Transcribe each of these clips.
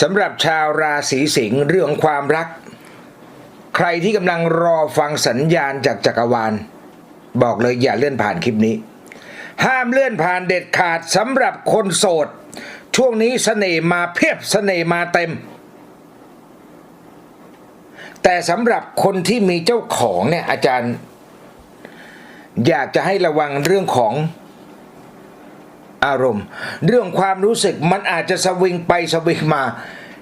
สำหรับชาวราศีสิงห์เรื่องความรัก ใครที่กำลังรอฟังสัญญาณจากจักรวาล บอกเลยอย่าเลื่อนผ่านคลิปนี้ ห้ามเลื่อนผ่านเด็ดขาดสำหรับคนโสด ช่วงนี้เสน่ห์มาเพียบเสน่ห์มาเต็ม แต่สำหรับคนที่มีเจ้าของเนี่ยอาจารย์ อยากจะให้ระวังเรื่องของ อารมณ์ เรื่องความรู้สึกมันอาจจะสวิงไปสวิงมา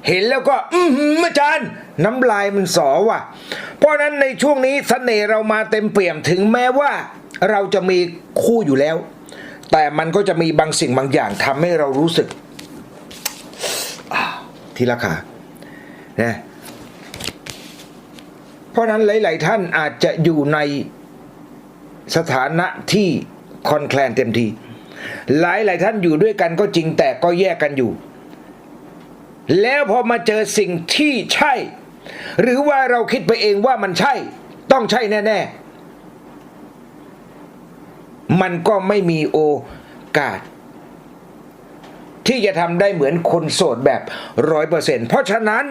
เห็นแล้วก็ อือหือาจารย์ น้ำลายมันสอว่ะ เพราะนั้นในช่วงนี้เสน่ห์เรามาเต็มเปี่ยมถึงแม้ว่า เราจะมีคู่อยู่แล้ว แต่มันก็จะมีบางสิ่งบางอย่างทำให้เรารู้สึกอ่าทีละขานะเพราะฉะนั้นหลาย ๆ ท่านอาจจะอยู่ในสถานะที่คอนแคลนเต็มที หลายหลายท่านอยู่ด้วยกันก็จริงแต่ก็แยกกันอยู่ แล้วพอมาเจอสิ่งที่ใช่ หรือว่าเราคิดไปเองว่ามันใช่ ต้องใช่แน่ๆ มันก็ไม่มีโอกาส ที่จะทำได้เหมือนคนโสดแบบร้อยเปอร์เซ็นต์เพราะฉะนั้น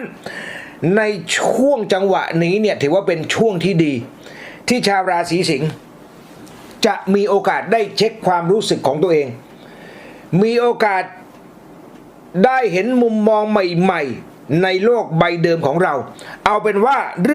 ในช่วงจังหวะนี้เนี่ยถือว่าเป็นช่วงที่ดี ที่ชาวราศีสิงห์ จะมีโอกาสได้เช็คความรู้สึกของตัวเอง มีโอกาสได้เห็นมุมมองใหม่ ๆ ในโลกใบเดิมของเรา เอาเป็นว่า